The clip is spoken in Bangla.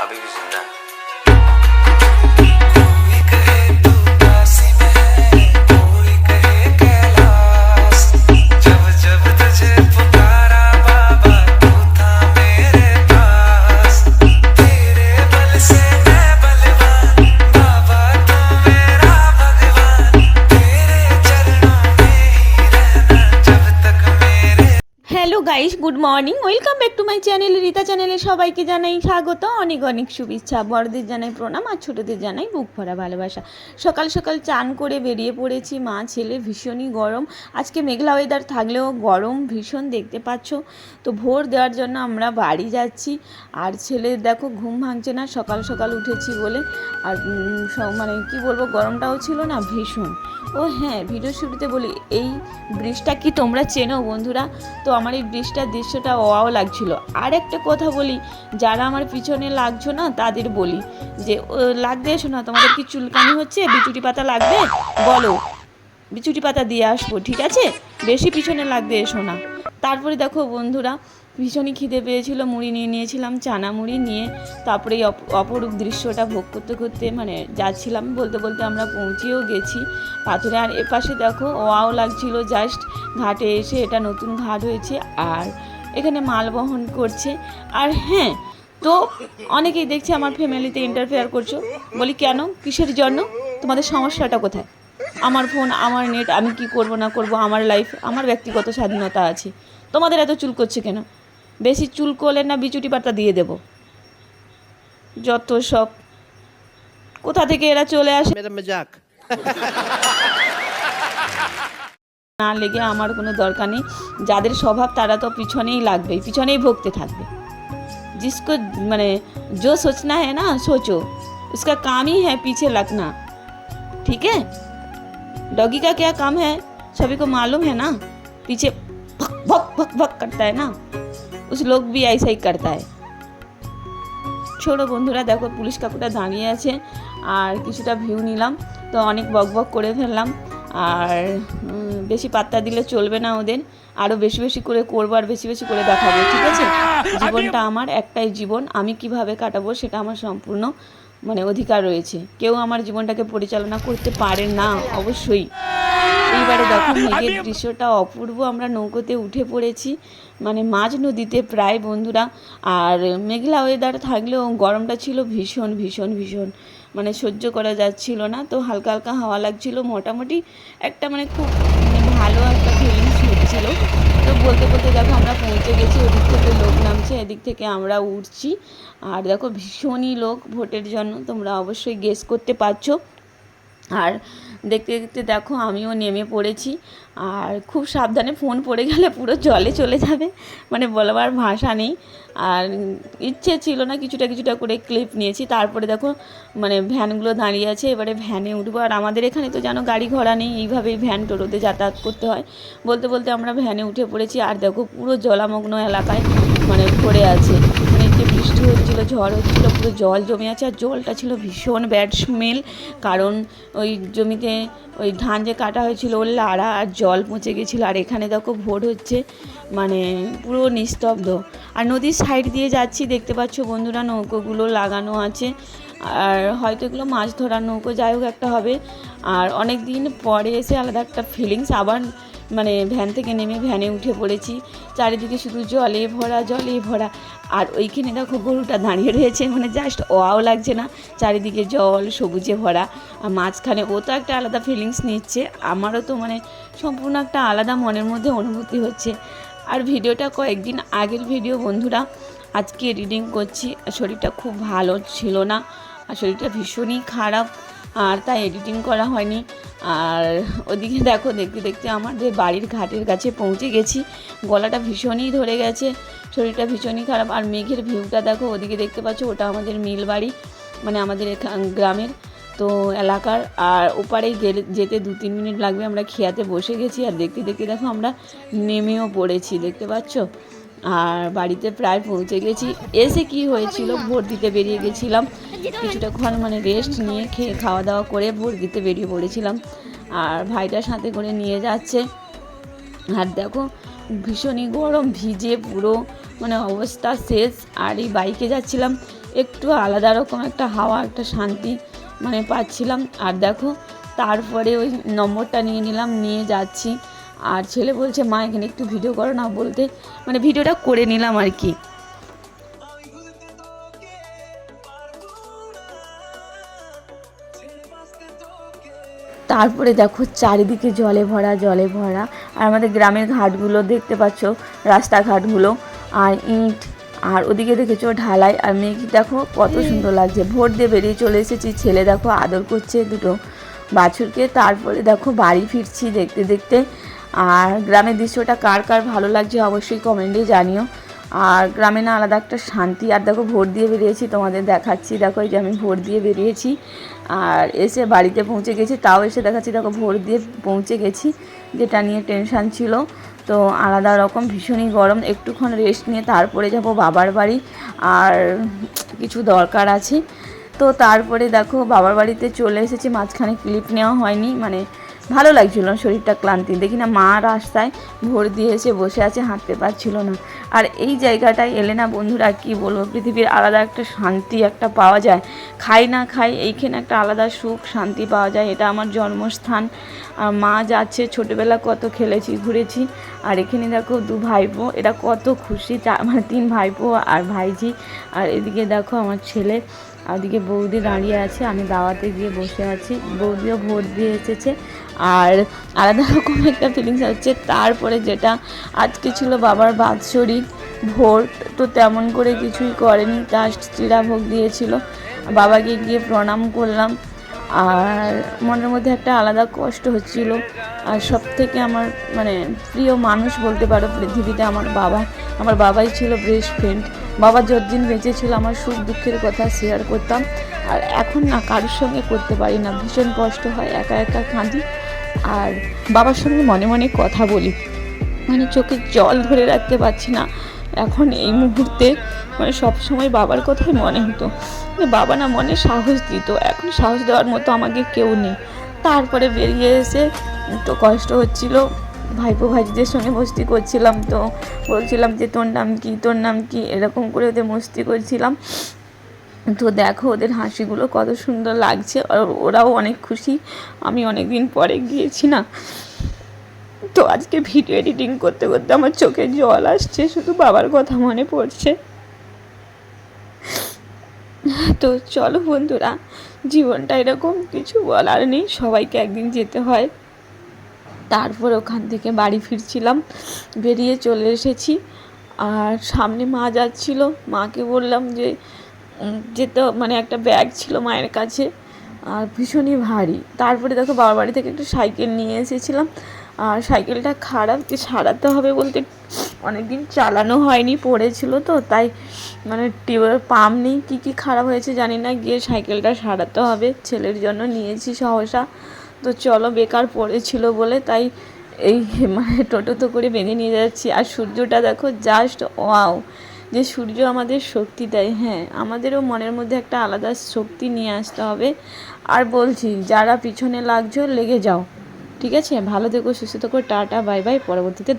Abi yüzünden. Good morning, welcome back to my channel, Rita চ্যানেলে সবাইকে জানাই স্বাগত। অনেক অনেক শুভেচ্ছা, বড়দের জানাই প্রণাম আর ছোটোদের জানাই বুক ভরা ভালোবাসা। সকাল সকাল চান করে বেরিয়ে পড়েছি, মা, ছেলে, ভীষণই গরম। আজকে মেঘলা ওয়েদার থাকলেও গরম ভীষণ দেখতে পাচ্ছ। তো ভোর দেওয়ার জন্য আমরা বাড়ি যাচ্ছি। আর ছেলে দেখো ঘুম ভাঙছে না, সকাল সকাল উঠেছি বলে। আর মানে কি বলব, গরমটাও ছিল না, ভীষণ। ও হ্যাঁ ভিডিও শুরুতে বলি, এই ব্রিজটা কি তোমরা চেনো বন্ধুরা? তো আমার এই ব্রিজটার দৃশ্যটা ওয়াও লাগছিল। আর একটা কথা বলি, যারা আমার পিছনে লাগছো না, তাদের বলি যে লাগতে এসো না তোমাদের কি চুলকানি হচ্ছে? বিচুটি পাতা লাগবে? বলো, বিচুটি পাতা দিয়ে আসব, ঠিক আছে? বেশি পিছনে লাগতে এসো না তারপরে দেখো বন্ধুরা ভীষণই খিদে পেয়েছিল, মুড়ি নিয়ে নিয়েছিলাম চানা মুড়ি নিয়ে তারপরে এই অপ- অপরূপ দৃশ্যটা ভোগ করতে করতে মানে যাচ্ছিলাম বলতে বলতে আমরা পৌঁছেও গেছি। পাথরে আর এপাশে দেখো, ওয়াও লাগছিল জাস্ট ঘাটে এসে এটা নতুন ঘাট হয়েছে আর এখানে মাল বহন করছে। আর হ্যাঁ তো অনেকেই দেখছি আমার ফ্যামিলিতে ইন্টারফেয়ার করছ। বলি, কেন? কিসের জন্য? তোমাদের সমস্যাটা কোথায়? আমার ফোন আমার নেট আমি কি করব না করব? আমার লাইফ আমার ব্যক্তিগত স্বাধীনতা আছে। তোমাদের এত চুল করছে কেন বেশি চুল করলে না বিচুটি পাতা দিয়ে দেব যত সব কোথা থেকে এরা চলে আসে मेरा मजाक না লেগে আমার কোনো দরকার নেই যাদের স্বভাব তারা তো পিছনেই লাগবে পিছনেই ভুগতে থাকবে जिसको মানে जो सोचना है ना सोचो उसका काम ही है पीछे लगना ठीक है डॉगी का क्या काम है सभी को मालूम है ना पीछे भक भक भक भक करता है ना उस लोग भी ऐसा ही करता है ছোটো বন্ধুরা দেখো পুলিশ কাকুটা দাঁড়িয়ে আছে আর কিছুটা ভিউ নিলাম তো অনেক বক বক করে ফেললাম আর উম, বেশি পাত্তা দিলে চলবে না ওদের আরও বেশি বেশি করে করবো আর বেশি বেশি করে দেখাবো ঠিক আছে জীবনটা আমার একটাই জীবন আমি কিভাবে কাটাবো সেটা আমার সম্পূর্ণ মানে অধিকার রয়েছে কেউ আমার জীবনটাকে পরিচালনা করতে পারে না অবশ্যই এইবারে দেখো মেঘের দৃশ্যটা অপূর্ব। আমরা নৌকোতে উঠে পড়েছি। মানে মাঝ নদীতে প্রায় বন্ধুরা। আর মেঘলা ওয়েদার থাকলেও গরমটা ছিল ভীষণ ভীষণ ভীষণ। মানে সহ্য করা যাচ্ছিল না। তো হালকা হালকা হাওয়া লাগছিল। মোটামুটি একটা মানে খুব মানে ভালো একটা ফিলিংস হচ্ছিল। তো বলতে বলতে দেখো আমরা পৌঁছে গেছি। ওদিক থেকে লোক নামছে এদিক থেকে আমরা উঠছি। আর দেখো ভীষণই লোক ভোটের জন্য। তোমরা অবশ্যই গেস করতে পারছ। আর দেখতে দেখতে দেখো, আমিও নেমে পড়েছি। আর খুব সাবধানে ফোন পড়ে গেলে পুরো জলে চলে যাবে মানে বলবার ভাষা নেই। আর ইচ্ছে ছিল না কিছুটা কিছুটা করে ক্লিপ নিয়েছি। তারপরে দেখো মানে ভ্যানগুলো দাঁড়িয়ে আছে, এবারে ভ্যানে উঠবো। আর আমাদের এখানে তো যেন গাড়ি ঘোড়া নেই, এইভাবেই ভ্যান টোটোতে যাতায়াত করতে হয়। বলতে বলতে আমরা ভ্যানে উঠে পড়েছি। আর দেখো, পুরো জলামগ্ন এলাকায় মানে ভরে আছে। বৃষ্টি হচ্ছিল, ঝড় হচ্ছিল, পুরো জল জমে আছে আর জলটা ছিল ভীষণ ব্যাড স্মেল কারণ ওই জমিতে ওই ধান যে কাটা হয়েছিল, ওর লাড়া আর জল পচে গেছিল। আর এখানে দেখো ভোট হচ্ছে মানে পুরো নিস্তব্ধ। আর নদীর সাইড দিয়ে যাচ্ছি, দেখতে পাচ্ছ বন্ধুরা নৌকোগুলো লাগানো আছে। আর হয়তো এগুলো মাছ ধরার নৌকো যাই হোক একটা হবে। আর অনেক দিন পরে এসে আলাদা একটা ফিলিংস আবার মানে ভ্যান থেকে নেমে ভ্যানে উঠে পড়েছি। চারিদিকে শুধু জলে ভরা জলে ভরা। আর ওইখানে দেখো গরুটা দাঁড়িয়ে রয়েছে মানে জাস্ট ওয়াও লাগছে না। চারিদিকে জল, সবুজে ভরা। আর মাঝখানে ও তো একটা আলাদা ফিলিংস নিচ্ছে। আমারও তো মানে সম্পূর্ণ একটা আলাদা মনের মধ্যে অনুভূতি হচ্ছে। আর ভিডিওটা কয়েকদিন আগের ভিডিও বন্ধুরা, আজকে এডিটিং করছি। শরীরটা খুব ভালো ছিল না। আর শরীরটা ভীষণই খারাপ। আর তাই এডিটিং করা হয়নি। আর ওদিকে দেখো, দেখতে দেখতে আমাদের বাড়ির ঘাটের কাছে পৌঁছে গেছি। গলাটা ভীষণই ধরে গেছে, শরীরটা ভীষণই খারাপ। আর মেঘের ভিউটা দেখো, ওদিকে দেখতে পাচ্ছ, ওটা আমাদের মিল বাড়ি মানে আমাদের গ্রামের, তো এলাকার। আর ওপারে গেলে, যেতে দু তিন মিনিট লাগবে, আমরা খেয়াতে বসে গেছি। আর দেখতে দেখতে দেখো, আমরা নেমেও পড়েছি, দেখতে পাচ্ছ? আর বাড়িতে প্রায় পৌঁছে গেছি। এসে কি হয়েছিল? ভোট দিতে বেরিয়ে গেছিলাম। কিছুটাক্ষণ মানে রেস্ট নিয়ে খেয়ে খাওয়া দাওয়া করে ভোট দিতে বেরিয়ে পড়েছিলাম। আর ভাইটার সাথে করে নিয়ে যাচ্ছে। আর দেখো, ভীষণই গরম, ভিজে পুরো মানে অবস্থা শেষ। আর এই বাইকে যাচ্ছিলাম। একটু আলাদা রকম একটা হাওয়া, একটা শান্তি মানে পাচ্ছিলাম। আর দেখো, তারপরে ওই নম্বরটা নিয়ে নিলাম, নিয়ে যাচ্ছি। আর ছেলে বলছে, মা, এখানে একটু ভিডিও করো না বলতে। মানে ভিডিওটা করে নিলাম আর কি। তারপরে দেখো চারিদিকে জলে ভরা জলে ভরা। আর আমাদের গ্রামের ঘাটগুলো দেখতে পাচ্ছ, রাস্তাঘাটগুলো। আর ইট, আর ওদিকে দেখেছ ঢালাই। আর মেঘ, দেখো কত সুন্দর লাগছে। ভোট দিয়ে বেরিয়ে চলে এসেছি। ছেলে দেখো আদর করছে দুটো বাছুরকে। তারপরে দেখো বাড়ি ফিরছি দেখতে দেখতে। আর গ্রামের দৃশ্যটা কার কার ভালো লাগছে অবশ্যই কমেন্টে জানিও। আর গ্রামে না আলাদা একটা শান্তি, আর দেখো ভোট দিয়ে বেরিয়েছি, তোমাদের দেখাচ্ছি। দেখো এই যে আমি ভোট দিয়ে বেরিয়েছি, আর এসে বাড়িতে পৌঁছে গেছি, তাও এসে দেখাচ্ছি, দেখো ভোট দিয়ে পৌঁছে গেছি, যেটা নিয়ে টেনশান ছিল। তো আলাদা রকম, ভীষণই গরম। একটুক্ষণ রেস্ট নিয়ে তারপরে যাব বাবার বাড়ি, আর কিছু দরকার আছে। তো তারপরে দেখো বাবার বাড়িতে চলে এসেছি, মাঝখানে ক্লিপ নেওয়া হয়নি মানে ভালো লাগছিল না, শরীরটা ক্লান্তি। দেখি না, মা রাস্তায় ভোর দিয়ে এসে বসে আছে, হাঁটতে পারছিল না। আর এই জায়গাটায় এলে না, বন্ধুরা কি বলব, পৃথিবীর আলাদা একটা শান্তি একটা পাওয়া যায়। খাই না খাই, এইখানে একটা আলাদা সুখ, শান্তি পাওয়া যায়। এটা আমার জন্মস্থান। আর মা যাচ্ছে, ছোটোবেলা কত খেলেছি, ঘুরেছি। আর এখানে দেখো, দু ভাইপো এটা কত খুশি, চা- মানে তিন ভাইপো আর ভাইজি আর এদিকে দেখো, আমার ছেলে। আর ওদিকে বৌদি দাঁড়িয়ে আছে, আমি দাওয়াতে গিয়ে বসে আছি। বৌদিও ভোট দিয়ে এসেছে। আর আলাদা রকম একটা ফিলিংস হচ্ছে, তারপরে যেটা আজকে ছিল বাবার বাৎসরিক ভোট, তো তেমন করে কিছুই করেনি জাস্ট চিরাভোগ দিয়েছিল। বাবাকে গিয়ে প্রণাম করলাম। আর মনের মধ্যে একটা আলাদা কষ্ট হচ্ছিল। আর সব থেকে আমার মানে প্রিয় মানুষ বলতে পারো, পৃথিবীতে আমার বাবা, আমার বাবাই ছিল বেস্ট ফ্রেন্ড বাবা যতদিন বেঁচে ছিল, আমার সুখ দুঃখের কথা শেয়ার করতাম। আর এখন না, কারোর সঙ্গে করতে পারি না। ভীষণ কষ্ট হয়, একা একা কাঁদি। আর বাবার সঙ্গে মনে মনে কথা বলি। মানে চোখে জল ধরে রাখতে পারছি না। এখন এই মুহূর্তে মানে সব সময় বাবার কথাই মনে হতো। বাবা না মনে সাহস দিত। এখন সাহস দেওয়ার মতো আমাকে কেউ নেই। তারপরে বেরিয়ে এসে একটু কষ্ট হচ্ছিল। ভাইপো ভাইজিদের সঙ্গে মস্তি করছিলাম তো, বলছিলাম যে তোর নাম কি, তোর নাম কি, এরকম করে ওদের মস্তি করছিলাম। তো দেখো ওদের হাসিগুলো কত সুন্দর লাগছে আর ওরাও অনেক খুশি, আমি অনেক দিন পরে গিয়েছি না। তো আজকে ভিডিও এডিটিং করতে করতে আমার চোখে জল আসছে, শুধু বাবার কথা মনে পড়ছে। তো চলো বন্ধুরা, জীবনটা এরকম কিছু বলার নেই, সবাইকে একদিন যেতে হয়। তারপর ওখান থেকে বাড়ি ফিরছিলাম, বেরিয়ে চলে এসেছি। আর সামনে মা যাচ্ছিল, মাকে বললাম যে যেতে মানে একটা ব্যাগ ছিল মায়ের কাছে, আর ভীষণই ভারী। তারপরে দেখো বাবার বাড়ি থেকে একটা সাইকেল নিয়ে এসেছিলাম, আর সাইকেলটা খারাপ যে সারাতে হবে বলতে অনেক দিন চালানো হয়নি, পড়েছিল তো, তাই মানে টিউবের পাম্প নেই, কী কী খারাপ হয়েছে জানি না, গিয়ে সাইকেলটা সারাতে হবে, ছেলের জন্য নিয়েছি সহসা। তো চলো বেকার পড়েছিল বলে তাই এই মানে টোটো তো করে বেঁধে নিয়ে যাচ্ছি। আর সূর্যটা দেখো জাস্ট ওয়াও যে সূর্য আমাদের শক্তি দেয় হ্যাঁ আমাদেরও মনের মধ্যে একটা আলাদা শক্তি নিয়ে আসতে হবে। আর বলছি, যারা পিছনে লাগছো, লেগে যাও। ঠিক আছে? ভালো থেকো, সুস্থ থেকো, টাটা বাই বাই পরবর্তীতে